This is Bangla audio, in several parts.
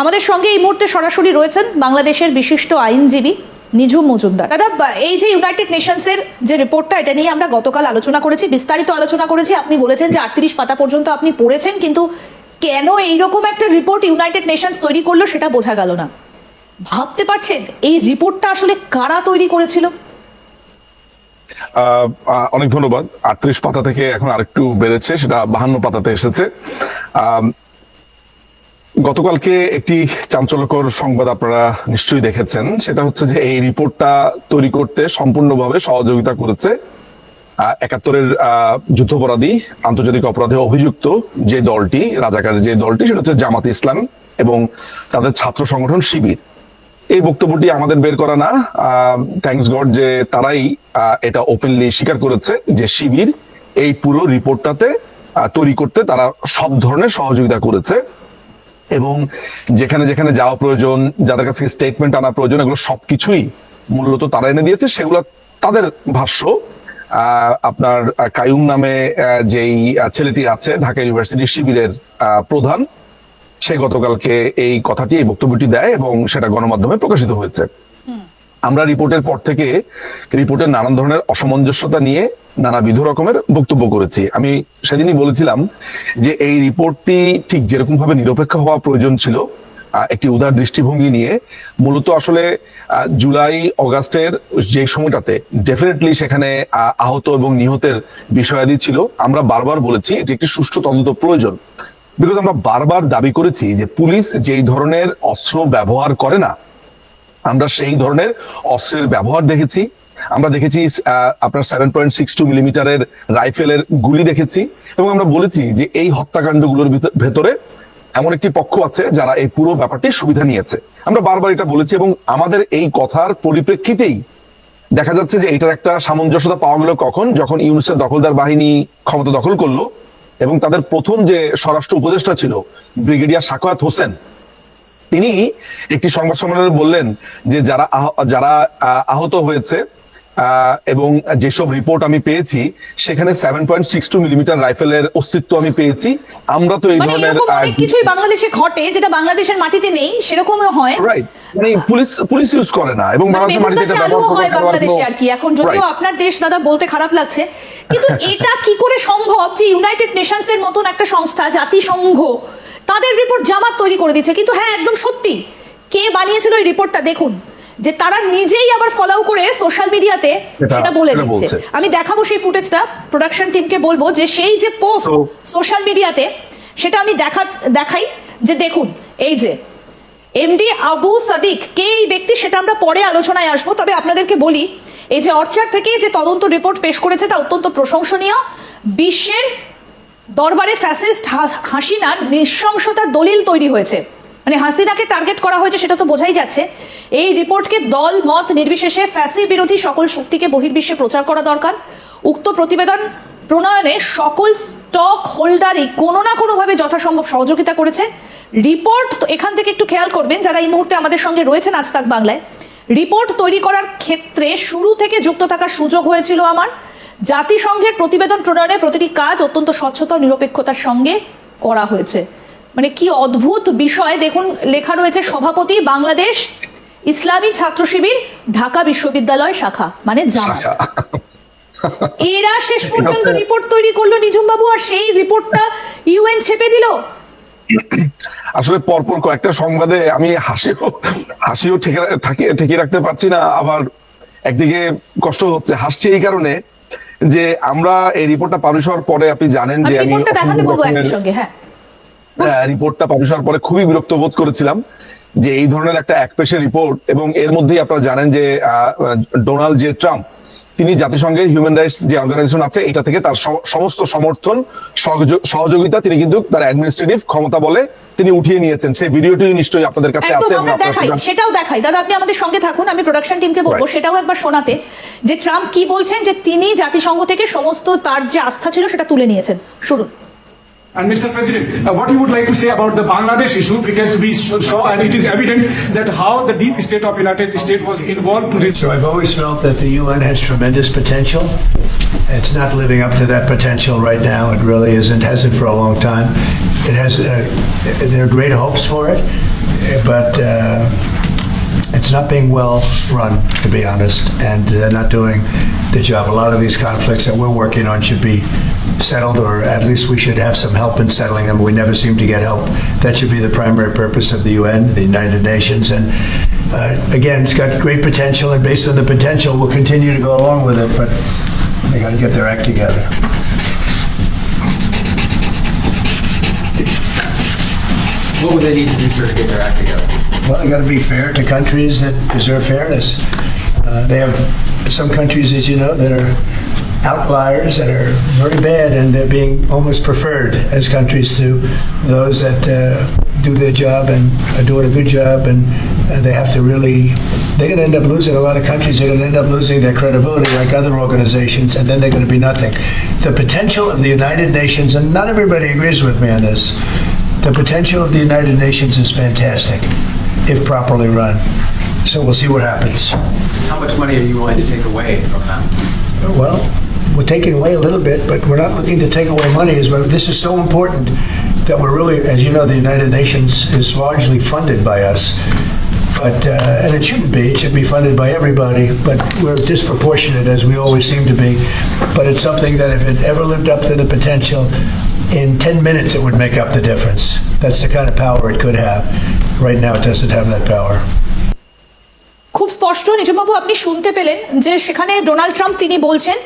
আমাদের সঙ্গে এই মুহূর্তে সরাসরি রয়েছেন বাংলাদেশের বিশিষ্ট আইনজীবী নিঝুম মজুমদার। দাদা এই যে ইউনাইটেড নেশনসের যে রিপোর্টটা এটা নিয়ে আমরা গতকাল আলোচনা করেছি, বিস্তারিত আলোচনা করেছি। আপনি বলেছেন যে আটত্রিশ পাতা পর্যন্ত আপনি পড়েছেন, কিন্তু কেন এইরকম একটা রিপোর্ট ইউনাইটেড নেশনস তৈরি করল সেটা বোঝা গেল না। ভাবতে পারছেন এই রিপোর্টটা আসলে কারা তৈরি করেছিল? অনেক ধন্যবাদ। আটত্রিশ পাতা থেকে এখন আরেকটু বেড়েছে, সেটা বাহান্ন পাতাতে এসেছে। গতকালকে একটি চাঞ্চল্যকর সংবাদ আপনারা নিশ্চয়ই দেখেছেন। সেটা হচ্ছে যে এই রিপোর্টটা তৈরি করতে সম্পূর্ণভাবে সহযোগিতা করেছে একাত্তরের যুদ্ধাপরাধী, আন্তর্জাতিক অপরাধে অভিযুক্ত যে দলটি, রাজাকার যে দলটি, সেটা হচ্ছে জামাত ইসলাম এবং তাদের ছাত্র সংগঠন শিবির। এই বক্তব্যটি আমাদের বের করা না। থ্যাংকস গড যে তারাই এটা ওপেনলি স্বীকার করেছে যে শিবির এই পুরো রিপোর্টটাতে তৈরি করতে তারা সব ধরনের সহযোগিতা করেছে। এবং যেখানে যেখানে যাওয়া প্রয়োজন, যাদের কাছে স্টেটমেন্ট আনা প্রয়োজন, এগুলো সবকিছুই মূলত তারা এনে দিয়েছে। সেগুলো তাদের ভাষ্য। আপনার কায়ুম নামে যেই ছেলেটি আছে, ঢাকা ইউনিভার্সিটি শিবিরের প্রধান, সে গতকালকে এই কথাটি, এই বক্তব্যটি দেয় এবং সেটা গণমাধ্যমে প্রকাশিত হয়েছে। আমরা রিপোর্টের পর থেকে রিপোর্টের নানান ধরনের অসামঞ্জস্যতা নিয়ে নানাবিধ রকমের বক্তব্য করেছি। আমি সেদিনই বলেছিলাম যে এই রিপোর্টটি ঠিক যেরকম ভাবে নিরপেক্ষ হওয়া প্রয়োজন ছিল একটি উদার দৃষ্টিভঙ্গি নিয়ে, মূলত আসলে জুলাই, অগাস্টের যে সময়টাতে ডেফিনেটলি সেখানে আহত এবং নিহতের বিষয়াদি ছিল। আমরা বারবার বলেছি এটি একটি সুষ্ঠু তদন্ত প্রয়োজন। বিকজ আমরা বারবার দাবি করেছি যে পুলিশ যেই ধরনের অস্ত্র ব্যবহার করে না আমরা সেই ধরনের অস্ত্রের ব্যবহার দেখেছি। আমরা দেখেছি আপনার সেভেন পয়েন্ট সিক্স টু মিলিমিটারের রাইফেলের গুলি দেখেছি এবং আমরা বলেছি যে এই হত্যাকাণ্ডগুলোর ভিতর- এমন একটি পক্ষ আছে যারা এই পুরো ব্যাপারটি সুবিধা নিয়েছে। আমরা বারবার এটা বলেছি এবং আমাদের এই কথার পরিপ্রেক্ষিতেই দেখা যাচ্ছে যে এটার একটা সামঞ্জস্যতা পাওয়া গেল কখন? যখন ইউনিসেফ দখলদার বাহিনী ক্ষমতা দখল করল এবং তাদের প্রথম যে স্বরাষ্ট্র উপদেষ্টা ছিল, ব্রিগেডিয়ার সাকোয়াত হোসেন তিনি একটি সংবাদ সম্মেলনে বললেন যে যারা যারা আহত হয়েছে এবং যেসব রিপোর্ট আমি পেয়েছি সেখানে seven point six two millimetre রাইফেলের অস্তিত্ব আমি পেয়েছি। আমরা তো এই মানে ধরনের কিছুই বাংলাদেশে ঘটে যেটা বাংলাদেশের মাটিতে নেই সেরকমও হয়। রাইট মানে পুলিশ পুলিশ ইউজ করে না এবং মানে বাংলাদেশের মাটিতে এটা ব্যবহার হয় বাংলাদেশে আর কি এখন যদিও আপনার দেশ দাদা বলতে খারাপ লাগছে কিন্তু এটা কি করে সম্ভব যে ইউনাইটেড নেশনস এর মতন একটা সংস্থা জাতিসংঘ তাদের রিপোর্ট জামাত তৈরি করে দিচ্ছে কিন্তু হ্যাঁ একদম সত্যি। কে বানিয়েছিল এই রিপোর্টটা দেখুন যে তারা নিজেই আবার ফলো করে সোশ্যাল মিডিয়াতে সেটা বলে দিচ্ছে। আমি দেখাবো সেই ফুটেজটা প্রোডাকশন টিমকে বলব যে সেই যে পোস্ট সোশ্যাল মিডিয়াতে সেটা আমি দেখা দেখাই। যে দেখুন এই যে এমডি আবু সাদিক কে এই ব্যক্তি সেটা আমরা পরে আলোচনায় আসব। তবে আপনাদেরকে বলি এই যে অর্চার থেকে যে তদন্ত রিপোর্ট পেশ করেছে তা অত্যন্ত প্রশংসনীয়। বিশ্বের দরবারে ফ্যাসিস্ট হাসিনার নৃশংসতার দলিল তৈরি হয়েছে। মানে হাসিনাকে টার্গেট করা হয়েছে সেটা তো বোঝাই যাচ্ছে। এই রিপোর্টকে দল, মত নির্বিশেষে ফ্যাসি বিরোধী সকল শক্তিকে বহির্বিশ্বে প্রচার করা দরকার। উক্ত প্রতিবেদন প্রণয়নে সকল স্টক হোল্ডারই কোনো না কোনোভাবে যথাসম্ভব সহযোগিতা করেছে। রিপোর্ট তো এখান থেকে একটু খেয়াল করবেন, যারা এই মুহূর্তে আমাদের সঙ্গে রয়েছেন আজ তাক বাংলায়। রিপোর্ট তৈরি করার ক্ষেত্রে শুরু থেকে যুক্ত থাকার সুযোগ হয়েছিল আমার। জাতিসংঘের প্রতিবেদন প্রণয়নে প্রতিটি কাজ অত্যন্ত স্বচ্ছতা নিরপেক্ষতার সঙ্গে করা হয়েছে। মানে কি অদ্ভুত বিষয়। দেখুন লেখা রয়েছে সভাপতি বাংলাদেশ ইসলামী ছাত্র শিবির ঢাকা বিশ্ববিদ্যালয় শাখা মানে জামাত। এরা শেষ পর্যন্ত রিপোর্ট তৈরি করল নিঝুম বাবু আর সেই রিপোর্টটা ইউএন ছেপে দিল। আসলে পরপর কয়েকটা সংবাদে আমি হাসিও হাসিও ঠেকে ঠেকিয়ে রাখতে পারছি না। আবার একদিকে কষ্ট হচ্ছে হাসছি এই কারণে। যে আমরা এই রিপোর্টটা পাবলিশ হওয়ার পরে আপনি জানেন যে আমি রিপোর্টটা সঙ্গে হ্যাঁ। পাবলিশ হওয়ার পরে খুবই বিরক্ত বোধ করেছিলাম যে এই ধরনের একটা একপেশে রিপোর্ট এবং এর মধ্যেই আপনারা জানেন যে আহ, ডোনাল্ড জে ট্রাম্প তিনি জাতিসংঘের হিউম্যান রাইটস যে অর্গানাইজেশন আছে এটা থেকে তার সমস্ত সমর্থন সহযোগিতা তিনি কিন্তু তার অ্যাডমিনিস্ট্রেটিভ ক্ষমতা বলে তিনি উঠিয়ে নিয়েছেন। সেই ভিডিওটি নিশ্চয়ই আপনাদের কাছে আছে আমরা দেখাই সেটাও দেখাই। দাদা আপনি আমাদের সঙ্গে থাকুন আমি প্রোডাকশন টিমকে বলব সেটাও একবার শোনাতে। যে ট্রাম্প কি বলছেন যে তিনি জাতিসংঘ থেকে সমস্ত তার যে আস্থা ছিল সেটা তুলে নিয়েছেন। শুনুন। And Mr. President, uh, what you would like to say about the Bangladesh issue, because we saw and it is evident that how the deep state of United States was involved to this. So I've always felt that the UN has tremendous potential. It's not living up to that potential right now. It really isn't, hasn't for a long time. It has, uh, there are great hopes for it. but uh, it's not being well run, to be honest, and they're not doing the job. A lot of these conflicts that we're working on should be settled, or at least we should have some help in settling them. We never seem to get help. That should be the primary purpose of the UN, the United Nations, and uh, again, it's got great potential, and based on the potential, we'll continue to go along with it. But they got to get their act together. What would they need to do, sir, to get their act together? Well, they got to be fair to countries that deserve fairness. Uh, they have some countries, as you know, that are outliers that are very bad, and they're being almost preferred as countries to those that uh, do their job and are doing a good job. And uh, they have to really, they're going to end up losing a lot of countries. They're going to end up losing their credibility, like other organizations, and then they're going to be nothing. The potential of the United Nations, and not everybody agrees with me on this. The potential of the United Nations is fantastic if properly run. So we'll see what happens. How much money are you willing to take away from them? Well, we're taking away a little bit, but we're not looking to take away money. Is This is so important that we're really, as you know, the United Nations is largely funded by us. But, uh, and it shouldn't be, it should be funded by everybody, but we're disproportionate as we always seem to be. But it's something that if it ever lived up to the potential, in 10 minutes it would make up the difference. That's the kind of power it could have. Right now it doesn't have that power. স্পষ্ট নিজবাবু আপনি শুনতে পেলেন যে সেখানে ডোনাল্ড ট্রাম্প তিনি বলছেন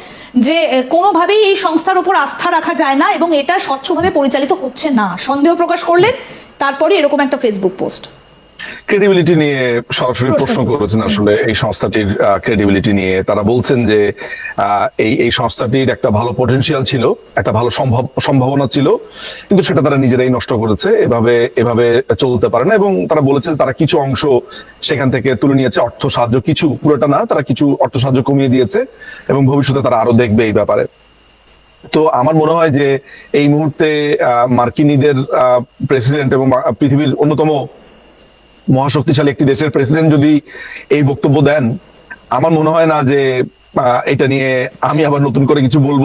যে কোনোভাবেই এই সংস্থার উপর আস্থা রাখা যায় না এবং এটা স্বচ্ছভাবে পরিচালিত হচ্ছে না। সন্দেহ প্রকাশ করলেন, তারপরে এরকম একটা ফেসবুক পোস্ট ক্রেডিবিলিটি নিয়ে সরাসরি প্রশ্ন করেছেন আসলে এই সংস্থাটির ক্রেডিবিলিটি নিয়ে। তারা বলছেন যে এই এই সংস্থাটির একটা ভালো পটেনশিয়াল ছিল একটা ভালো সম্ভব সম্ভাবনা ছিল কিন্তু সেটা তারা নিজেরাই নষ্ট করেছে। এভাবে এভাবে চলতে পারে না এবং তারা বলেছে তারা কিছু অংশ সেখান থেকে তুলে নিয়েছে। অর্থ সাহায্য কিছু পুরোটা না তারা কিছু অর্থ সাহায্য কমিয়ে দিয়েছে এবং ভবিষ্যতে তারা আরও দেখবে এই ব্যাপারে। তো আমার মনে হয় যে এই মুহূর্তে আহ, মার্কিনীদের প্রেসিডেন্ট এবং পৃথিবীর অন্যতম মহাশক্তিশালী একটি দেশের প্রেসিডেন্ট যদি এই বক্তব্য দেন আমার মনে হয় না যে এটা নিয়ে আমি আবার নতুন করে কিছু বলব।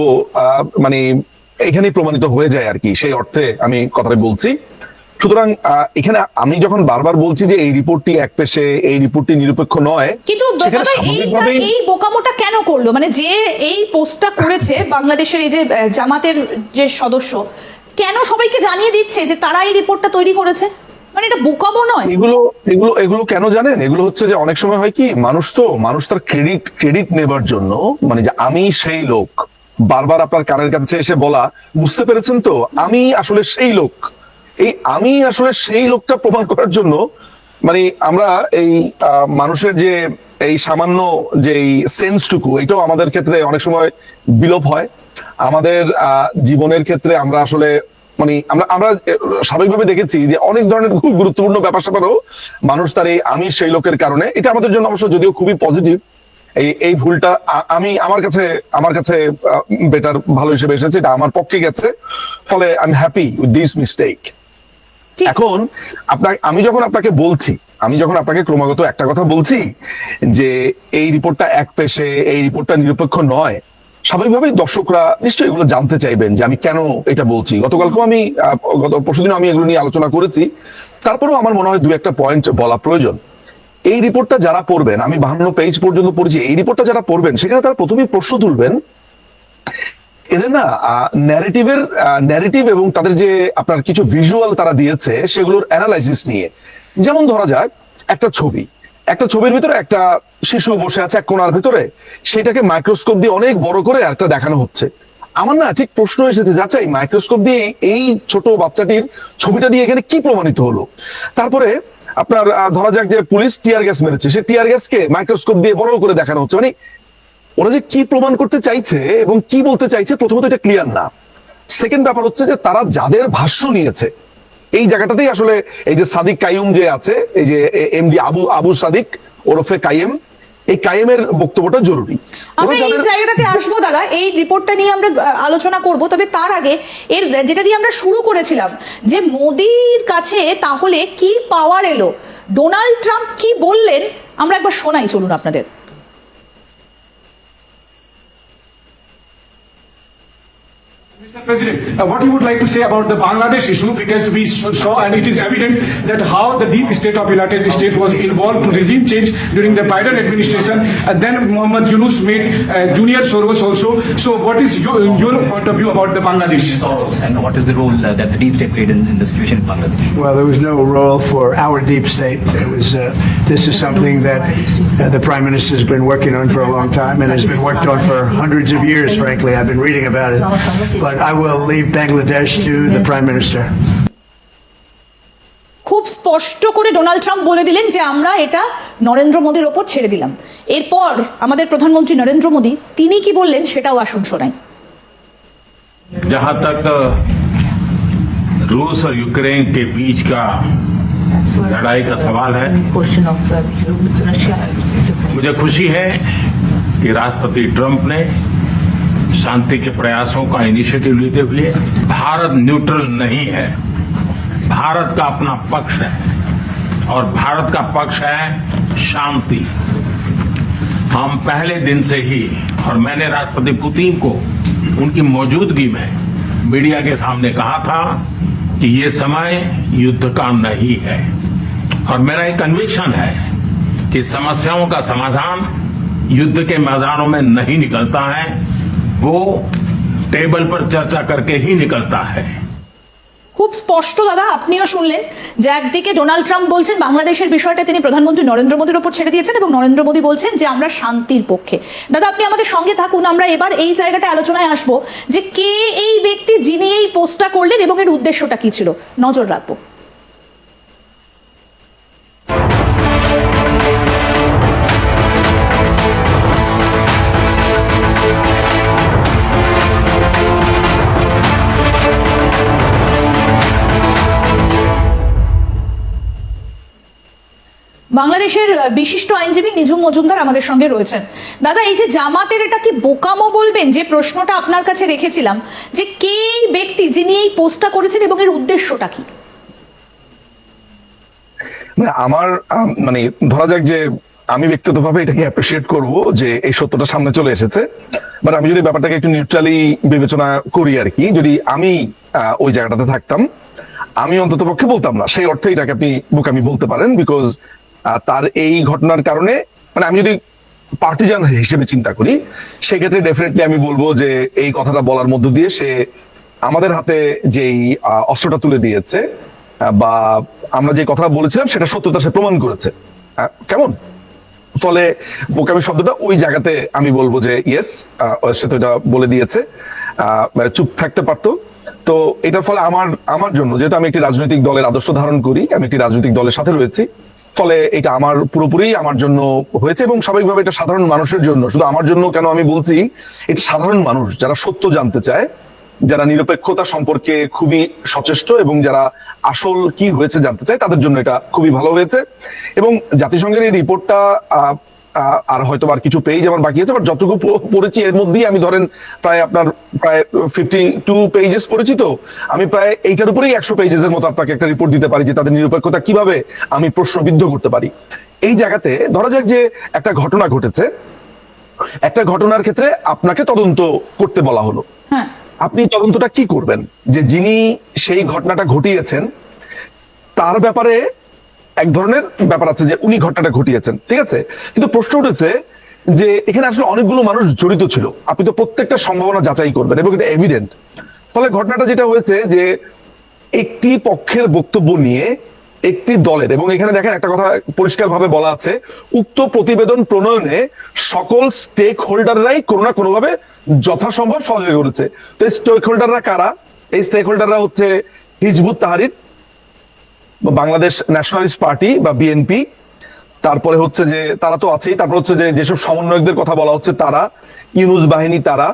মানে এখানেই প্রমাণিত হয়ে যায় আর কি সেই অর্থে আমি কথাটা বলছি। সুতরাং এখানে আমি যখন বারবার বলছি যে এই রিপোর্টটি এক পেশে এই রিপোর্টটি নিরপেক্ষ নয় কিন্তু এই বোকামোটা কেন করল? মানে যে এই পোস্টটা করেছে বাংলাদেশের এই যে জামাতের যে সদস্য কেন সবাইকে জানিয়ে দিচ্ছে যে তারা এই রিপোর্টটা তৈরি করেছে? মানে এটা বোকামো নয়। এগুলো এগুলো এগুলো কেন জানেন? এগুলো হচ্ছে যে অনেক সময় হয় কি, মানুষ তো, মানুষ তার ক্রেডিট ক্রেডিট নেবার জন্য মানে যে আমি সেই লোক, বারবার আপনার কানের কাছে এসে বলা, বুঝতে পেরেছেন তো? আমি আসলে সেই লোক। এই আমি আসলে সেই লোকটা প্রমাণ করার জন্য মানে আমরা এই মানুষের যে এই সামান্য যে সেন্সটুকু, এটাও আমাদের ক্ষেত্রে অনেক সময় বিলোপ হয়। আমাদের জীবনের ক্ষেত্রে আমরা আসলে মানে আমরা আমরা স্বাভাবিকভাবে দেখেছি যে অনেক ধরনের খুব গুরুত্বপূর্ণ ব্যাপার স্যাপারও মানুষ তার এই আমি সেই লোকের কারণে। এটা আমাদের জন্য অবশ্য যদিও খুবই পজিটিভ এই এই ভুলটা আমি আমার কাছে আমার কাছে বেটার ভালো হিসেবে এসেছে এটা আমার পক্ষে গেছে। ফলে I am happy with this mistake এখন আপনার আমি যখন আপনাকে বলছি আমি যখন আপনাকে ক্রমাগত একটা কথা বলছি যে এই রিপোর্টটা এক পেশে এই রিপোর্টটা নিরপেক্ষ নয় স্বাভাবিকভাবেই দর্শকরা নিশ্চয়ই এগুলো জানতে চাইবেন যে আমি কেন এটা বলছি। গতকালকেও আমি গত পরশুদিন আমি এগুলো নিয়ে আলোচনা করেছি। তারপরেও আমার মনে হয় দু একটা পয়েন্ট বলা প্রয়োজন। এই রিপোর্টটা যারা পড়বেন, আমি বাহান্ন পেজ পর্যন্ত পড়েছি, এই রিপোর্টটা যারা পড়বেন, সেখানে তারা প্রথমেই প্রশ্ন তুলবেন, এদের না ন্যারেটিভের ন্যারেটিভ এবং তাদের যে আপনার কিছু ভিজুয়াল তারা দিয়েছে, সেগুলোর অ্যানালাইসিস নিয়ে। যেমন ধরা যাক, একটা ছবি। একটা ছবির ভিতরে একটা শিশু বসে আছে এক কোণার ভিতরে। সেটাকে মাইক্রোস্কোপ দিয়ে অনেক বড় করে একটা দেখানো হচ্ছে। আমার না ঠিক প্রশ্ন এসেছে যাচ্ছে এই মাইক্রোস্কোপ দিয়ে এই ছোট বাচ্চাটির ছবিটা দিয়ে এখানে কি প্রমাণিত হলো? তারপরে আপনার ধরা যাক যে পুলিশ টিয়ার গ্যাস মেরেছে, সে টিয়ার গ্যাসকে মাইক্রোস্কোপ দিয়ে বড় করে দেখানো হচ্ছে। মানে ওরা যে কি প্রমাণ করতে চাইছে এবং কি বলতে চাইছে, প্রথমত এটা ক্লিয়ার না। সেকেন্ড ব্যাপার হচ্ছে যে তারা যাদের ভাষ্য নিয়েছে এই জায়গাটাতেই আসলে এই যে সাদিক কাইম যে আছে এই যে এমডি আবু আবু সাদিক ওরফে কাইম এই কাইমের বক্তব্যটা জরুরি। আমরা এই জায়গাটাতে আসব দাদা এই রিপোর্টটা নিয়ে আমরা আলোচনা করব তবে তার আগে এর যেটা দিয়ে আমরা শুরু করেছিলাম যে মোদির কাছে তাহলে কি পাওয়ার এলো? ডোনাল্ড ট্রাম্প কি বললেন? আমরা একবার শোনাই চলুন আপনাদের। Mr. President, uh, what you would like to say about the Bangladesh issue because we saw and it is evident that how the deep state of United States was involved to regime change during the Biden administration and then Muhammad Yunus made uh, Junior Soros also. So what is your, your point of view about the Bangladesh? Soros, and what is the role uh, that the deep state played in, in the situation in Bangladesh? Well, there was no role for our deep state. It was. Uh, this is something that uh, the prime minister has been working on for a long time and has been worked on for hundreds of years. Frankly, I've been reading about it, but I will leave Bangladesh to the prime minister. খুব স্পষ্ট করে ডোনাল্ড ট্রাম্প বলে দিলেন যে আমরা এটা নরেন্দ্র মোদীর ওপর ছেড়ে দিলাম এরপর আমাদের প্রধানমন্ত্রী নরেন্দ্র মোদী তিনি কি বললেন সেটাও আসুন শোনাই जहां तक रूस और यूक्रेन के बीच का लड़ाई का सवाल है question of uh, Russia. मुझे खुशी है कि राष्ट्रपति ट्रंप ने शांति के प्रयासों का इनिशिएटिव लेते हुए भारत न्यूट्रल नहीं है। भारत का अपना पक्ष है और भारत का पक्ष है शांति। हम पहले दिन से ही और मैंने राष्ट्रपति पुतिन को उनकी मौजूदगी में मीडिया के सामने कहा था कि ये समय युद्ध का नहीं है। और मेरा एक कन्विक्शन है कि समस्याओं का समाधान युद्ध के मैदानों में नहीं निकलता है। वो टेबल पर चर्चा करके ही निकलता है খুব স্পষ্ট দাদা আপনিও শুনলেন যে একদিকে ডোনাল্ড ট্রাম্প বলছেন বাংলাদেশের বিষয়টা তিনি প্রধানমন্ত্রী নরেন্দ্র মোদীর ওপর ছেড়ে দিয়েছেন এবং নরেন্দ্র মোদী বলছেন যে আমরা শান্তির পক্ষে দাদা আপনি আমাদের সঙ্গে থাকুন আমরা এবার এই জায়গাটা আলোচনায় আসবো যে কে এই ব্যক্তি যিনি এই পোস্টটা করলেন এবং এর উদ্দেশ্যটা কি ছিল নজর রাখবো বাংলাদেশের বিশিষ্ট আইনজীবী নিঝুম মজুমদার আমাদের সঙ্গে রয়েছেন। দাদা, এই যে জামাতের এটা কি বোকামো বলবেন? যে প্রশ্নটা আপনার কাছে রেখেছিলাম, যে কে ব্যক্তি যিনি এই পোস্টটা করেছেন এবং এর উদ্দেশ্যটা কি? মানে আমার মানে ধরা যাক যে আমি ব্যক্তিগতভাবে এটাকে অ্যাপ্রিসিয়েট করব যে এই সত্যটা সামনে চলে এসেছে। বাট আমি যদি ব্যাপারটাকে একটু নিউট্রালি বিবেচনা করি আর কি, যদি আমি ওই জায়গাটাতে থাকতাম, আমি অন্তত পক্ষে বলতাম না। সেই অর্থে এটাকে আপনি বোকামি বলতে পারেন বিকজ তার এই ঘটনার কারণে মানে আমি যদি পার্টিজান হিসেবে চিন্তা করি, সেক্ষেত্রে ডেফিনেটলি আমি বলব যে এই কথাটা বলার মধ্য দিয়ে সে আমাদের হাতে যেই অস্ত্রটা তুলে দিয়েছে বা আমরা যে কথা বলেছিলাম সেটা সত্যতা সে প্রমাণ করেছে। কেমন? ফলে বোকামি শব্দটা ওই জায়গাতে আমি বলব যে ইয়েস সে তো এটা বলে দিয়েছে চুপ থাকতে পারতো। তো এটার ফলে আমার আমার জন্য, যেহেতু আমি একটি রাজনৈতিক দলের আদর্শ ধারণ করি, আমি একটি রাজনৈতিক দলের সাথে রয়েছি ফলে এটা আমার পুরোপুরি আমার জন্য হয়েছে এবং স্বাভাবিকভাবে এটা সাধারণ মানুষের জন্য। শুধু আমার জন্য কেন আমি বলছি, এটা সাধারণ মানুষ, যারা সত্য জানতে চায়, যারা নিরপেক্ষতা সম্পর্কে খুবই সচেষ্ট এবং যারা আসল কি হয়েছে জানতে চায়, তাদের জন্য এটা খুবই ভালো হয়েছে। এবং জাতিসংঘের এই রিপোর্টটা আর হয়তো আর কিছু পেজ আমার বাকি আছে বাট যতটুকু পড়েছি এর মধ্যেই আমি ধরেন প্রায় আপনার প্রায় ফিফটি টু পেজেস পড়েছি তো আমি প্রায় এইটার উপরেই একশো পেজেস এর মতো আপনাকে একটা রিপোর্ট দিতে পারি যে তাদের নিরপেক্ষতা কীভাবে আমি প্রশ্নবিদ্ধ করতে পারি। এই জায়গাতে ধরা যাক যে একটা ঘটনা ঘটেছে একটা ঘটনার ক্ষেত্রে আপনাকে তদন্ত করতে বলা হলো। হ্যাঁ। আপনি তদন্তটা কি করবেন? যে যিনি সেই ঘটনাটা ঘটিয়েছেন তার ব্যাপারে এক ধরনের ব্যাপার আছে যে উনি ঘটনাটা ঘটিয়েছেন, ঠিক আছে? কিন্তু প্রশ্ন উঠেছে যে এখানে আসলে অনেকগুলো মানুষ জড়িত ছিল। আপনি তো প্রত্যেকটা সম্ভাবনা যাচাই করবেন এবং এটা এভিডেন্ট ফলে ঘটনাটা যেটা হয়েছে যে একটি পক্ষের বক্তব্য নিয়ে একটি দলের, এবং এখানে দেখেন একটা কথা পরিষ্কারভাবে বলা আছে, উক্ত প্রতিবেদন প্রণয়নে সকল স্টেক হোল্ডাররাই কোনো না কোনোভাবে যথাসম্ভব সহযোগিতা করেছে। তো এই স্টেক হোল্ডাররা কারা? এই স্টেক হোল্ডাররা হচ্ছে হিজবুত তাহারির বা বাংলাদেশ ন্যাশনালিস্ট পার্টি বা বিএনপি তারপরে হচ্ছে যে তারা তো আছেই, তারপর হচ্ছে যে যেসব সমন্বয়কদের কথা বলা হচ্ছে তারা, ইউনুস বাহিনী তারা,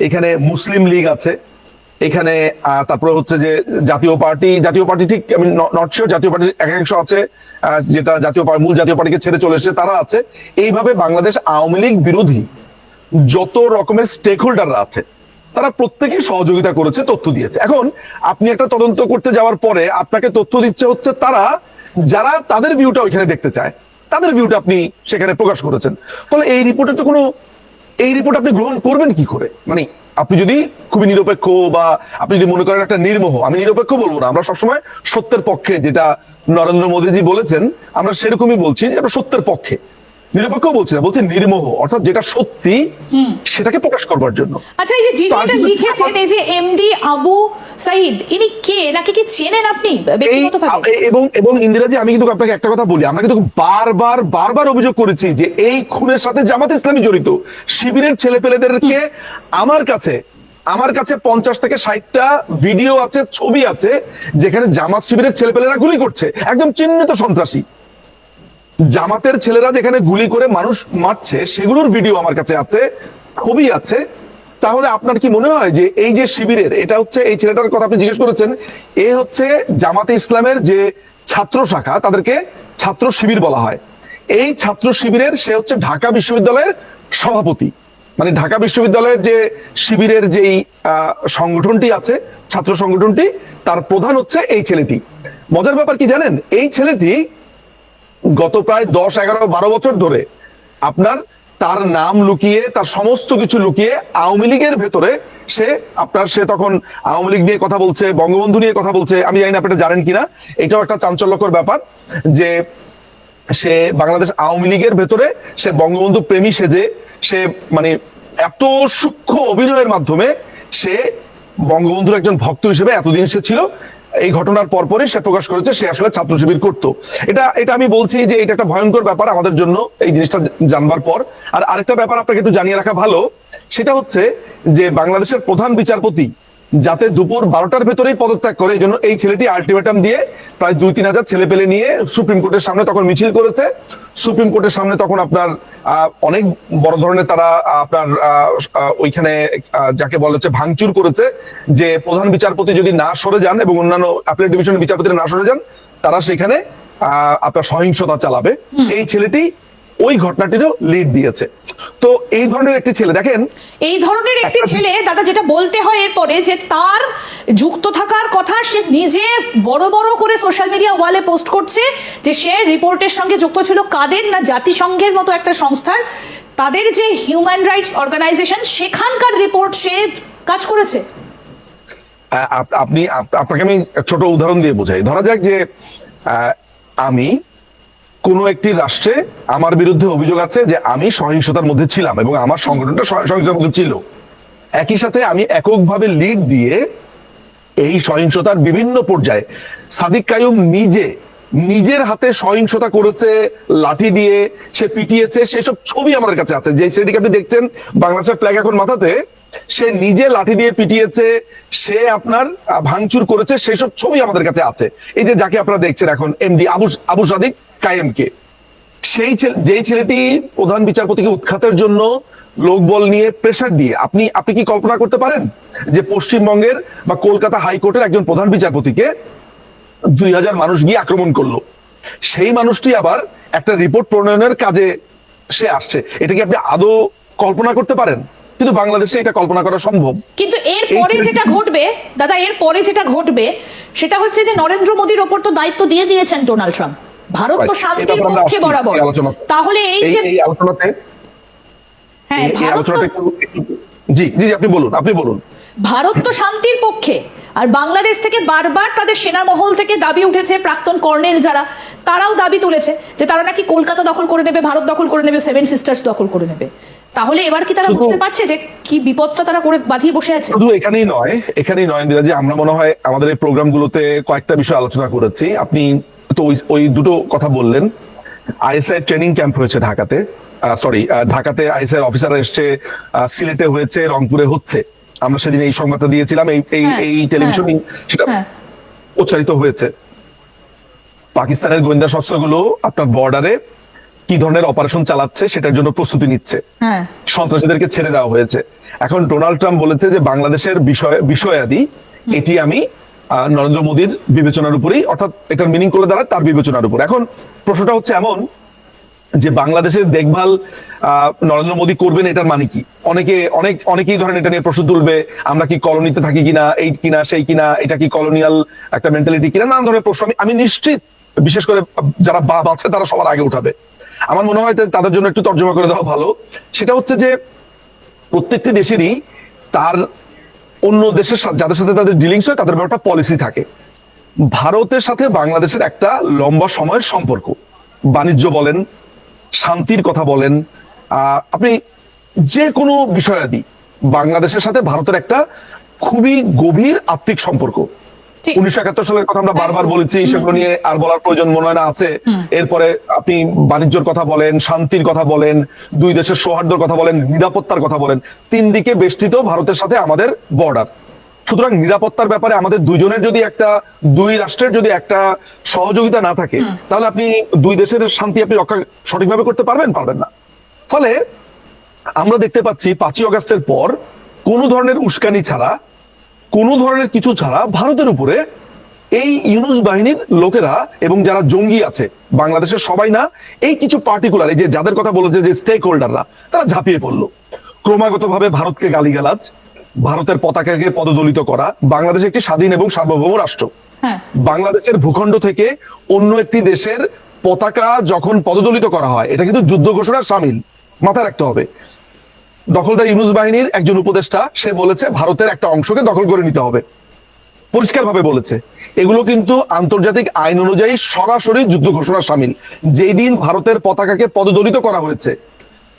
এখানে মুসলিম লীগ আছে, এখানে তারপরে হচ্ছে যে জাতীয় পার্টি জাতীয় পার্টি ঠিক আমি নট শিওর জাতীয় পার্টির একাংশ আছে যেটা জাতীয় পার্টি মূল জাতীয় পার্টিকে ছেড়ে চলে এসেছে, তারা আছে। এইভাবে বাংলাদেশ আওয়ামী লীগ বিরোধী যত রকমের স্টেক হোল্ডাররা আছে তারা প্রত্যেকেই সহযোগিতা করেছে, তথ্য দিয়েছে। এখন আপনি একটা তদন্ত করতে যাওয়ার পরে আপনাকে তথ্য দিচ্ছে হচ্ছে তারা, যারা তাদের ভিউটা ওইখানে দেখতে চায়, তাদের ভিউটা আপনি সেখানে প্রকাশ করেছেন। ফলে এই রিপোর্টে তো কোনো, এই রিপোর্ট আপনি গ্রহণ করবেন কি করে? মানে আপনি যদি খুবই নিরপেক্ষ বা আপনি যদি মনে করেন একটা নির্মোহ, আমি নিরপেক্ষ বলব না, আমরা সবসময় সত্যের পক্ষে যেটা নরেন্দ্র মোদীজি বলেছেন, আমরা সেরকমই বলছি যে সত্যের পক্ষে। নিরপেক্ষ বলছি না বলছি নির্মোহ অর্থাৎ যেটা সত্যি সেটাকে প্রকাশ করবার জন্য। আচ্ছা এই যে যিনি এটা লিখেছেন এই যে এমডি আবু সাইদ ইনি কে? নাকি কি চেনেন আপনি ব্যক্তিগতভাবে? এবং এবং ইন্দিরাজি আমি কিন্তু আপনাকে একটা কথা বলি আমরা কিন্তু বারবার বারবার অভিযোগ করেছি যে এই খুনের সাথে জামাত ইসলামী জড়িত। শিবিরের ছেলেপেলেদেরকে আমার কাছে আমার কাছে পঞ্চাশ থেকে ষাটটা ভিডিও আছে ছবি আছে যেখানে জামাত শিবিরের ছেলেপেলেরা গুলি করছে। একদম চিহ্নিত সন্ত্রাসী। জামাতের ছেলেরা যেখানে গুলি করে মানুষ মারছে, সেগুলোর ভিডিও আমার কাছে আছে, ছবি আছে। তাহলে আপনার কি মনে হয় যে এই যে শিবিরের, এটা হচ্ছে এই ছেলেটার কথা আপনি জিজ্ঞেস করেছেন, এ হচ্ছে জামাতে ইসলামের যে ছাত্র শাখা, তাদেরকে ছাত্র শিবির বলা হয়। এই ছাত্র শিবিরের সে হচ্ছে ঢাকা বিশ্ববিদ্যালয়ের সভাপতি। মানে ঢাকা বিশ্ববিদ্যালয়ের যে শিবিরের যেই সংগঠনটি আছে, ছাত্র সংগঠনটি, তার প্রধান হচ্ছে এই ছেলেটি। মজার ব্যাপার কি জানেন? এই ছেলেটি গত প্রায় দশ, এগারো, বারো বছর ধরে আপনার তার নাম লুকিয়ে, তার সমস্ত কিছু লুকিয়ে আওয়ামী লীগের ভেতরে সে আপনার, সে তখন আওয়ামী লীগ নিয়ে কথা বলছে, বঙ্গবন্ধু নিয়ে কথা বলছে, আমি জানি না আপনারা জানেন কিনা। এটাও একটা চাঞ্চল্যকর ব্যাপার যে সে বাংলাদেশ আওয়ামী লীগের ভেতরে সে বঙ্গবন্ধু প্রেমী সেজে, সে মানে এত সূক্ষ্ম অভিনয়ের মাধ্যমে সে বঙ্গবন্ধুর একজন ভক্ত হিসেবে এতদিন সে ছিল। এই ঘটনার পরপরই সে প্রকাশ করেছে, সে আসলে ছাত্র শিবির করতো। এটা এটা আমি বলছি যে এটা একটা ভয়ঙ্কর ব্যাপার আমাদের জন্য এই জিনিসটা জানবার পর। আর আরেকটা ব্যাপার আপনাকে একটু জানিয়ে রাখা ভালো, সেটা হচ্ছে যে বাংলাদেশের প্রধান বিচারপতি যাতে দুপুর বারোটার ভেতরেই পদত্যাগ করে। এই জন্য এই ছেলেটি আলটিমেটাম দিয়ে প্রায় দুই তিন হাজার ছেলে পেলে নিয়ে সুপ্রিম কোর্টের সামনে তখন মিছিল করেছে। সুপ্রিম কোর্টের সামনে তখন আপনার অনেক বড় ধরনের তারা আপনার ওইখানে যাকে বলা হচ্ছে ভাঙচুর করেছে যে প্রধান বিচারপতি যদি না সরে যান এবং অন্যান্য অ্যাপিলেট ডিভিশনের বিচারপতিরা না সরে যান তারা সেখানে আহ, আপনার সহিংসতা চালাবে। এই ছেলেটি ওই ঘটনাটিরও লিড দিয়েছে। তো এই ধরনের একটি ছেলে দেখেন। এই ধরনের একটি ছেলে দাদা যেটা বলতে হয় এরপরে যে তার যুক্ত থাকার কথা সে নিজে বড় বড় করে সোশ্যাল মিডিয়া ওয়ালে পোস্ট করছে যে সে রিপোর্টের সঙ্গে যুক্ত ছিল কাদের না জাতিসংঘের মতো একটা সংস্থার। তাদের যে হিউম্যান রাইটস অর্গানাইজেশন সেখানকার রিপোর্ট সে কাজ করেছে। আপনি আপনাকে আমি ছোট উদাহরণ দিয়ে বোঝাই। ধরা যাক যে আমি কোন একটি রাষ্ট্রে আমার বিরুদ্ধে অভিযোগ আছে যে আমি সহিংসতার মধ্যে ছিলাম এবং আমার সংগঠনটা সহ- সহিংসতার মধ্যে ছিল। একই সাথে আমি এককভাবে লিড দিয়ে এই সহিংসতার বিভিন্ন পর্যায়ে সাদিক কায়ুম নিজে, নিজের হাতে সহিংসতা করেছে, লাঠি দিয়ে সে পিটিয়েছে, সেসব ছবি আমাদের কাছে আছে। যে সেদিকে আপনি দেখছেন বাংলাদেশের ফ্ল্যাগ এখন মাথাতে, সে নিজে লাঠি দিয়ে পিটিয়েছে, সে আপনার ভাঙচুর করেছে, সেসব ছবি আমাদের কাছে আছে। এই যে যাকে আপনারা দেখছেন এখন এমডি আবু আবু সাদিক কায়েমকে। সেই ছেলে- যেই ছেলেটি প্রধান বিচারপতিকে উৎখাতের জন্য লোকবল নিয়ে প্রেসার দিয়ে আপনি আপনি কি কল্পনা করতে পারেন যে পশ্চিমবঙ্গের বা কলকাতা হাইকোর্টের একজন প্রধান বিচারপতিকে দুই হাজার মানুষ গিয়ে আক্রমণ করল? সেই মানুষটি আবার একটা রিপোর্ট প্রণয়নের কাজে সে আসছে। এটা কি আপনি আদৌ কল্পনা করতে পারেন? কিন্তু বাংলাদেশে এটা কল্পনা করা সম্ভব। কিন্তু এর পরে যেটা ঘটবে দাদা এর পরে যেটা ঘটবে সেটা হচ্ছে যে নরেন্দ্র মোদীর ওপর তো দায়িত্ব দিয়ে দিয়েছেন ডোনাল্ড ট্রাম্প। ভারত তো শান্তির পক্ষে বরাবর। তাহলে এই যে এই আলোচনাতে হ্যাঁ ভারত জি জি আপনি বলুন আপনি বলুন। ভারত তো শান্তির পক্ষে আর বাংলাদেশ থেকে বারবার তাদের সেনা মহল থেকে দাবি উঠেছে প্রাক্তন কর্নেল যারা তারাও দাবি তুলেছে যে তারা নাকি কলকাতা দখল করে নেবে ভারত দখল করে নেবে সেভেন সিস্টার্স দখল করে নেবে। তাহলে এবার কি তারা বুঝতে পারছে যে কি বিপদটা তারা করে বাঁধিয়ে বসে আছে? শুধু এখানেই নয় এখানেই নয় ইন্দিরা জি আমরা মনে হয় আমাদের এই প্রোগ্রামগুলোতে কয়েকটা বিষয় আলোচনা করেছি। আপনি তো ওই ওই দুটো কথা বললেন। আইএসআই ট্রেনিং ক্যাম্প হয়েছে ঢাকাতে। সরি ঢাকাতে আইএসআই অফিসাররা এসছে সিলেটে হয়েছে রংপুরে হচ্ছে। আমরা সেদিন এই সংবাদটা দিয়েছিলাম এই এই হ্যাঁ, টেলিভিশন সেটা হ্যাঁ। উচ্চারিত হয়েছে। পাকিস্তানের গোয়েন্দা সংস্থাগুলো আপনার বর্ডারে কি ধরনের অপারেশন চালাচ্ছে সেটার জন্য প্রস্তুতি নিচ্ছে। হ্যাঁ। সন্ত্রাসীদেরকে ছেড়ে দেওয়া হয়েছে। এখন ডোনাল্ড ট্রাম্প বলেছে যে বাংলাদেশের বিষয় বিষয়াদি এটি আমি নরেন্দ্র মোদীর বিবেচনার উপরেই, অর্থাৎ এটার মিনিং করে দাঁড়ায় তার বিবেচনার উপর। এখন প্রশ্নটা হচ্ছে এমন যে বাংলাদেশের দেখভাল নরেন্দ্র মোদী করবেন এটার মানে কি? অনেকে, অনেক, অনেকেই ধরেন এটা নিয়ে প্রশ্ন তুলবে, আমরা কি কলোনিতে থাকি কিনা, এই কিনা, সেই কিনা, এটা কি কলোনিয়াল একটা মেন্টালিটি কিনা? নানা ধরনের প্রশ্ন আমি আমি নিশ্চিত, বিশেষ করে যারা বাপ আছে, তারা সবার আগে উঠাবে। আমার মনে হয় তাদের জন্য একটু তর্জমা করে দেওয়া ভালো। সেটা হচ্ছে যে প্রত্যেকটি দেশেরই তার অন্য দেশের সাথে যাদের সাথে তাদের ডিলিংস হয়, তাদের ব্যাপারটা পলিসি থাকে ভারতের সাথে বাংলাদেশের একটা লম্বা সময়ের সম্পর্ক বাণিজ্য বলেন, শান্তির কথা বলেন আপনি যে কোনো বিষয়াদি বাংলাদেশের সাথে ভারতের একটা খুবই গভীর আত্মিক সম্পর্ক। উনিশশো একাত্তর সালের কথা আমরা বারবার বলেছি সেগুলো নিয়ে আর বলার প্রয়োজন মনে হয় না আছে। এরপরে আপনি বাণিজ্যর কথা বলেন শান্তির কথা বলেন দুই দেশের সৌহার্দ্যর কথা বলেন নিরাপত্তার কথা বলেন তিন দিকে বেষ্টিত ভারতের সাথে আমাদের বর্ডার সুতরাং নিরাপত্তার ব্যাপারে আমাদের দুজনের যদি একটা দুই রাষ্ট্রের যদি একটা সহযোগিতা না থাকে তাহলে আপনি দুই দেশের শান্তি আপনি রক্ষা সঠিকভাবে করতে পারবেন পারবেন না। ফলে আমরা দেখতে পাচ্ছি পাঁচই অগস্টের পর কোনো ধরনের উস্কানি ছাড়া কোনো ধরনের কিছু ছাড়া ভারতের উপরে এই ইউনুস বাহিনীর লোকেরা এবং যারা জঙ্গি আছে বাংলাদেশের সবাই না এই কিছু পার্টিকুলার এই যে যাদের কথা বলেছে যে স্টেক হোল্ডাররা তারা ঝাঁপিয়ে পড়ল। ক্রমাগতভাবে ভারতকে গালিগালাজ ভারতের পতাকাকে পদদলিত করা বাংলাদেশ একটি স্বাধীন এবং সার্বভৌম রাষ্ট্র। হ্যাঁ। বাংলাদেশের ভূখণ্ড থেকে অন্য একটি দেশের পতাকা যখন পদদলিত করা হয় এটা কিন্তু যুদ্ধ ঘোষণার সামিল মাথায় রাখতে হবে। দখলদার ইউনুস বাহিনীর একজন উপদেষ্টা, সে বলেছে ভারতের একটা অংশকে দখল করে নিতে হবে। পরিষ্কারভাবে বলেছে। এগুলো কিন্তু আন্তর্জাতিক আইন অনুযায়ী সরাসরি যুদ্ধ ঘোষণা সামিল। যেই দিন ভারতের পতাকাকে পদদলিত করা হয়েছে,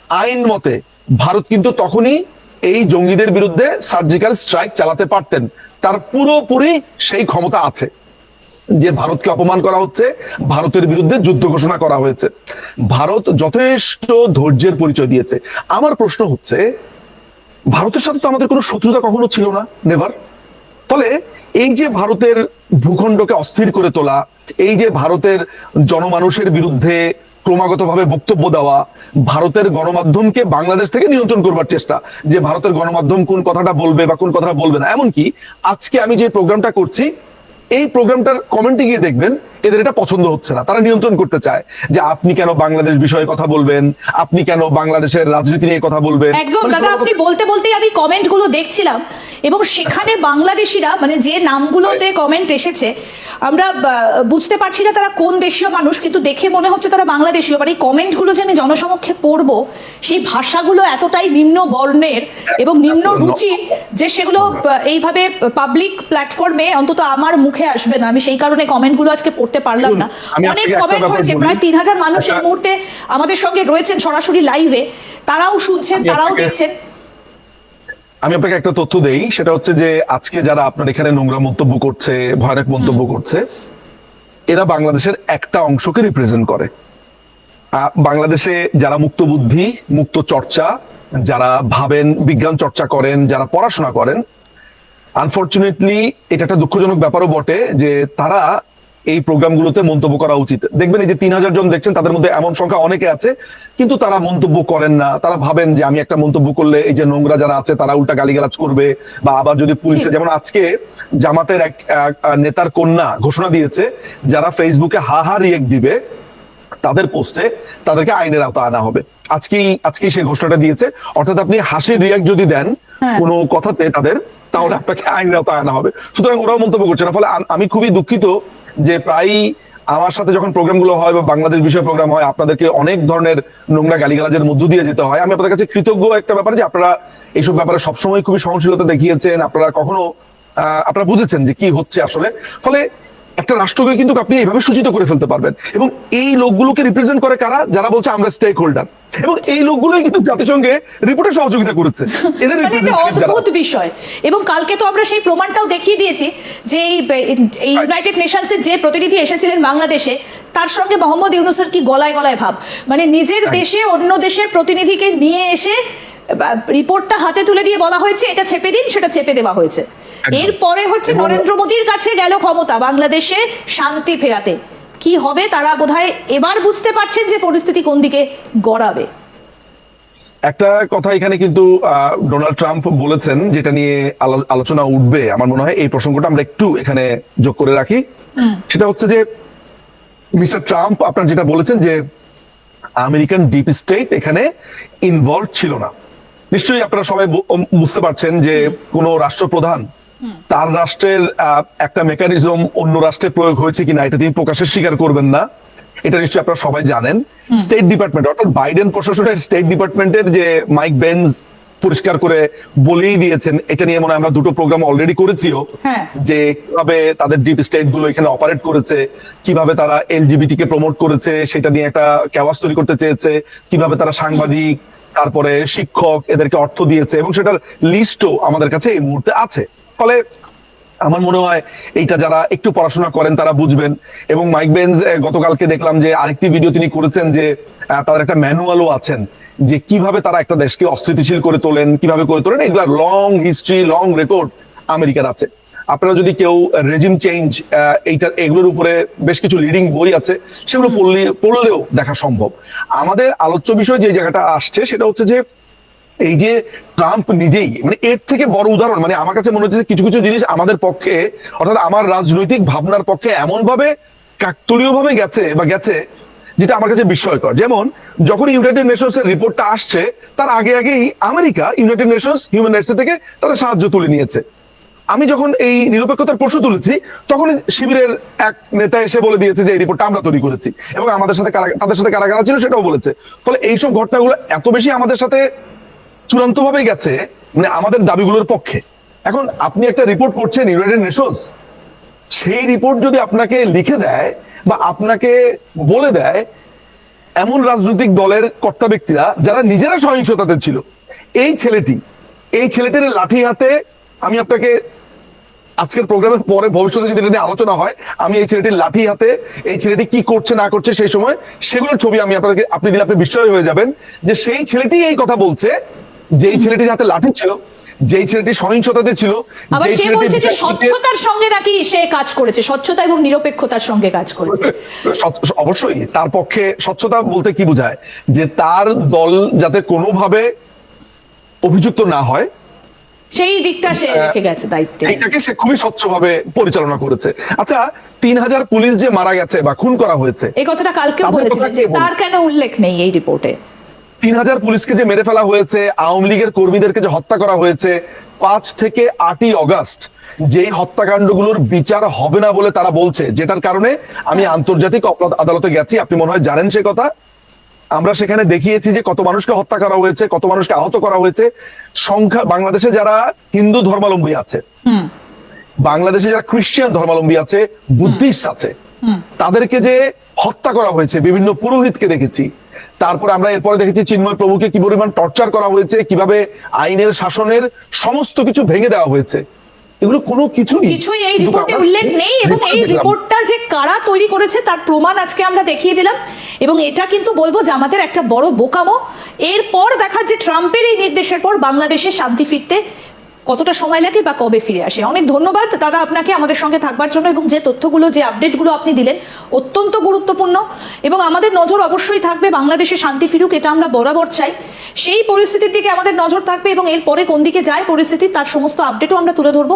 আইন মতে ভারত কিন্তু তখনই এই জঙ্গিদের বিরুদ্ধে সার্জিক্যাল স্ট্রাইক চালাতে পারতেন। তার পুরোপুরি সেই ক্ষমতা আছে। যে ভারতকে অপমান করা হচ্ছে, ভারতের বিরুদ্ধে যুদ্ধ ঘোষণা করা হয়েছে। ভারত যথেষ্ট ধৈর্যের পরিচয় দিয়েছে। আমার প্রশ্ন হচ্ছে, ভারতের সাথে তো আমাদের কোনো শত্রুতা কখনো ছিল না, নেভার। ফলে এই যে ভারতের ভূখণ্ডকে অস্থির করে তোলা, এই যে ভারতের জনমানুষের বিরুদ্ধে ক্রমাগতভাবে বক্তব্য দেওয়া, ভারতের গণমাধ্যমকে বাংলাদেশ থেকে নিয়ন্ত্রণ করবার চেষ্টা, যে ভারতের গণমাধ্যম কোন কথাটা বলবে বা কোন কথাটা বলবে না, এমনকি আজকে আমি যে প্রোগ্রামটা করছি এই প্রোগ্রামটার কমেন্টে গিয়ে দেখবেন। এদের এটা পছন্দ হচ্ছে না। তারা নিয়ন্ত্রণ করতে চায় যে আপনি কেন বাংলাদেশ বিষয়ে কথা বলবেন? আপনি কেন বাংলাদেশের রাজনীতি নিয়ে কথা বলবেন? একদম মানে দাদা আপনি বলতে বলতেই আমি কমেন্টগুলো দেখছিলাম এবং সেখানে বাংলাদেশিরা মানে যে নামগুলোতে কমেন্ট এসেছে আমরা বুঝতে পারছি না তারা কোন দেশীয় মানুষ কিন্তু দেখে মনে হচ্ছে তারা বাংলাদেশীয়। মানে এই কমেন্টগুলো যে আমি জনসমক্ষে পড়ব সেই ভাষাগুলো এতটাই নিম্ন বর্ণের এবং নিম্ন রুচির যে সেগুলো এইভাবে পাবলিক প্ল্যাটফর্মে অন্তত আমার মুখে আসবে না। আমি সেই কারণে কমেন্টগুলো আজকে পড়তে পারলাম না। অনেক কমেন্ট হয়েছে প্রায় তিন হাজার মানুষ এই মুহূর্তে আমাদের সঙ্গে রয়েছেন সরাসরি লাইভে তারাও শুনছেন তারাও দেখছেন। আমি আপনাকে একটা তথ্য দেই সেটা হচ্ছে যে আজকে যারা আপনার এখানে নোংরা মন্তব্য করছে ভয়ানক মন্তব্য করছে এরা বাংলাদেশের একটা অংশকে রিপ্রেজেন্ট করে। বাংলাদেশে যারা মুক্ত বুদ্ধি মুক্ত চর্চা যারা ভাবেন বিজ্ঞান চর্চা করেন যারা পড়াশোনা করেন আনফর্চুনেটলি এটা একটা দুঃখজনক ব্যাপারও বটে যে তারা এই প্রোগ্রামগুলোতে মন্তব্য করা উচিত। দেখবেন এই যে তিন হাজার জন দেখছেন তাদের মধ্যে এমন সংখ্যা অনেকে আছে কিন্তু তারা মন্তব্য করেন না। তারা ভাবেন যে আমি একটা মন্তব্য করলে এই যে নোংরা যারা আছে তারা উল্টা গালিগালাজ করবে বা আবার যদি পুলিশে যেমন আজকে জামাতের এক নেতার কন্যা ঘোষণা দিয়েছে যারা ফেসবুকে হা হা রিয়েক্ট দিবে তাদের পোস্টে তাদেরকে আইনের আওতা আনা হবে। আজকেই আজকেই সেই ঘোষণাটা দিয়েছে। অর্থাৎ আপনি হাসির রিয়াক্ট যদি দেন হ্যাঁ। কোনো কথাতে তাদের তাহলে আপনাকে আইনের আওতা আনা হবে। সুতরাং ওরাও মন্তব্য করছে না। ফলে আমি খুবই দুঃখিত যে প্রায়ই আমার সাথে যখন প্রোগ্রামগুলো হয় বা বাংলাদেশ বিষয় প্রোগ্রাম হয়, আপনাদেরকে অনেক ধরনের নোংরা গালিগালাজের মধ্য দিয়ে যেতে হয়। আমি আপনাদের কাছে কৃতজ্ঞ একটা ব্যাপার যে আপনারা এইসব ব্যাপারে সবসময় খুবই সহনশীলতা দেখিয়েছেন। আপনারা কখনো আপনারা বুঝেছেন যে কি হচ্ছে আসলে। ফলে একটা রাষ্ট্রকে কিন্তু আপনি এইভাবে সূচিত করে ফেলতে পারবেন। এবং এই লোকগুলোকে রিপ্রেজেন্ট করে কারা? যারা বলছে আমরা স্টেক হোল্ডার এবং এই লোকগুলোই কিন্তু জাতিসংঘে রিপোর্টে সহযোগিতা করেছে। এদের মানে অদ্ভুত বিষয়। এবং কালকে তো আমরা সেই প্রমাণটাও দেখিয়ে দিয়েছি যে এই এই ইউনাইটেড নেশনসের যে প্রতিনিধি এসেছিলেন বাংলাদেশে তার সঙ্গে মোহাম্মদ ইউনুসের কি গলায় গলায় ভাব? মানে নিজের দেশে অন্য দেশের প্রতিনিধিকে নিয়ে এসে রিপোর্টটা হাতে তুলে দিয়ে বলা হয়েছে এটা ছেপে দিন সেটা ছেপে দেওয়া হয়েছে। এরপরে হচ্ছে নরেন্দ্র মোদীর কাছে গেল ক্ষমতা বাংলাদেশে শান্তি ফেরাতে। কি হবে তারা বোধহয় এবার বুঝতে পারছেন যে পরিস্থিতি কোন দিকে গড়াবে। একটা কথা এখানে কিন্তু ডোনাল্ড ট্রাম্প বলেছেন যেটা নিয়ে আলোচনা উঠবে। আমার মনে হয় এই প্রসঙ্গটা আমরা একটু এখানে যোগ করে রাখি। সেটা হচ্ছে যে মিস্টার ট্রাম্প আপনার যেটা বলেছেন যে আমেরিকান ডিপ স্টেট এখানে ইনভলভ ছিল না। নিশ্চয়ই আপনারা সবাই বুঝতে পারছেন যে কোন রাষ্ট্রপ্রধান তার রাষ্ট্রের একটা মেকানিজম অন্য রাষ্ট্রে প্রয়োগ হয়েছে কিনা এটা তিনি প্রকাশ্যে স্বীকার করবেন না। এটা নিশ্চয়ই আপনারা সবাই জানেন। স্টেট ডিপার্টমেন্ট অর্থাৎ বাইডেন প্রশাসনের স্টেট ডিপার্টমেন্টের যে মাইক বেন্স পরিষ্কার করে বলেই দিয়েছেন এটা নিয়ে মনে হয় আমরা দুটো প্রোগ্রাম অলরেডি করেছিও হ্যাঁ। যে কীভাবে তাদের ডিপ স্টেটগুলো এখানে অপারেট করেছে কীভাবে তারা এলজিবিটি কে প্রমোট করেছে সেটা নিয়ে একটা ক্যাওয়াস তৈরি করতে চেয়েছে কীভাবে তারা সাংবাদিক তারপরে শিক্ষক এদেরকে অর্থ দিয়েছে এবং সেটার লিস্টও আমাদের কাছে এই মুহূর্তে আছে। ফলে আমার মনে হয় এইটা যারা একটু পড়াশোনা করেন তারা বুঝবেন। এবং মাইক বেঞ্জ গতকালকে দেখলাম যে আরেকটি ভিডিও তিনি করেছেন যে তাদের একটা ম্যানুয়ালও আছেন যে কীভাবে তারা একটা দেশকে অস্থিতিশীল করে তোলেন কীভাবে করে তোলেন এগুলা লং হিস্ট্রি লং রেকর্ড আমেরিকার আছে। আপনারা যদি কেউ রেজিম চেঞ্জ এইটা এগুলোর উপরে বেশ কিছু লিডিং বই আছে সেগুলো পড়লে পড়লেও দেখা সম্ভব। আমাদের আলোচ্য বিষয় যে জায়গাটা আসছে সেটা হচ্ছে যে এই যে ট্রাম্প নিজেই মানে এর থেকে বড় উদাহরণ মানে আমার কাছে মনে হচ্ছে কিছু কিছু জিনিস আমাদের পক্ষে, অর্থাৎ আমার রাজনৈতিক ভাবনার পক্ষে এমন ভাবে কাকতলীয় ভাবে গেছে বা গেছে, যেটা আমার কাছে বিস্ময়কর। যেমন, যখন ইউনাইটেড নেশনস এর রিপোর্টটা আসছে, তার আগে আগেই America United Nations human rights থেকে তাদের সাহায্য তুলে নিয়েছে। আমি যখন এই নিরপেক্ষতার প্রশ্ন তুলেছি, তখন শিবিরের এক নেতা এসে বলে দিয়েছে যে এই রিপোর্টটা আমরা তৈরি করেছি, এবং আমাদের সাথে তাদের সাথে কারা কারা ছিল সেটাও বলেছে। ফলে এইসব ঘটনাগুলো এত বেশি আমাদের সাথে চূড়ান্ত ভাবে গেছে মানে আমাদের দাবিগুলোর পক্ষে। এখন আপনি একটা রিপোর্ট করছেন ইউনাইটেড নেশনস সেই রিপোর্ট যদি আপনাকে লিখে দেয় বা আপনাকে বলে দেয়, এমন রাজনৈতিক দলের কর্তা ব্যক্তিরা যারা নিজেরা সহিংসতাতে ছিল, এই ছেলেটি, এই ছেলেটির লাঠি হাতে আমি আপনাকে আজকের প্রোগ্রামের পরে ভবিষ্যতে যদি নিয়ে আলোচনা হয়, আমি এই ছেলেটির লাঠি হাতে এই ছেলেটি কি করছে, না করছে সেই সময় সেগুলোর ছবি আমি আপনাকে আপনি দিলে আপনি বিস্ময় হয়ে যাবেন যে সেই ছেলেটি এই কথা বলছে যেই ছেলেটির হাতে লাঠি ছিল যেই ছেলেটি সহিংসতাতে ছিল আবার সে বলছে যে স্বচ্ছতার সঙ্গে নাকি সে কাজ করেছে স্বচ্ছতা এবং নিরপেক্ষতার সঙ্গে কাজ করেছে। অবশ্যই তার পক্ষে স্বচ্ছতা বলতে কি বোঝায়? যে তার দল যাতে কোনোভাবে অভিযুক্ত না হয় সেই দিকটা সে রেখে গেছে দায়িত্বে। এইটাকে সে খুবই স্বচ্ছভাবে পরিচালনা করেছে। আচ্ছা তিন হাজার পুলিশ যে মারা গেছে বা খুন করা হয়েছে এই কথাটা কালকেও তাদের বলেছিলেন? তার কেন উল্লেখ নেই এই রিপোর্টে? তিন হাজার পুলিশকে যে মেরে ফেলা হয়েছে আওয়ামী লীগের কর্মীদেরকে যে হত্যা করা হয়েছে পাঁচ থেকে আটই অগাস্ট যেই হত্যাকাণ্ডগুলোর বিচার হবে না বলে তারা বলছে যেটার কারণে আমি আন্তর্জাতিক অপরাধ আদালতে গেছি। আপনি মনে হয় জানেন সে কথা? আমরা সেখানে দেখিয়েছি যে কত মানুষকে হত্যা করা হয়েছে কত মানুষকে আহত করা হয়েছে। সংখ্যা বাংলাদেশে যারা হিন্দু ধর্মাবলম্বী আছে বাংলাদেশে যারা খ্রিস্টান ধর্মাবলম্বী আছে বুদ্ধিস্ট আছে তাদেরকে যে হত্যা করা হয়েছে বিভিন্ন পুরোহিতকে দেখেছি। তারপরে আমরা এরপরে দেখেছি চিন্ময় প্রভুকে কি পরিমাণ টর্চার করা হয়েছে কীভাবে আইনের শাসনের সমস্ত কিছু ভেঙে দেওয়া হয়েছে। এগুলো কোনো কিছুই কিছুই এই রিপোর্টে উল্লেখ নেই এবং এই রিপোর্টটা যে কারা তৈরি করেছে তার প্রমাণ আজকে আমরা দেখিয়ে দিলাম। এবং এটা কিন্তু বলব যে আমাদের একটা বড় বোকামো। এরপর দেখা যে ট্রাম্পের এই নির্দেশের পর বাংলাদেশে শান্তি ফিরতে কতটা সময় লাগে বা কবে ফিরে আসে। অনেক ধন্যবাদ দাদা আপনাকে আমাদের সঙ্গে থাকবার জন্য এবং যে তথ্যগুলো, যে আপডেটগুলো আপনি দিলেন অত্যন্ত গুরুত্বপূর্ণ এবং আমাদের নজর অবশ্যই থাকবে বাংলাদেশে শান্তি ফিরুক, এটা আমরা বরাবর চাই। সেই পরিস্থিতির দিকে আমাদের নজর থাকবে এবং এরপরে কোন দিকে যায় পরিস্থিতি, তার সমস্ত আপডেটও আমরা তুলে ধরবো।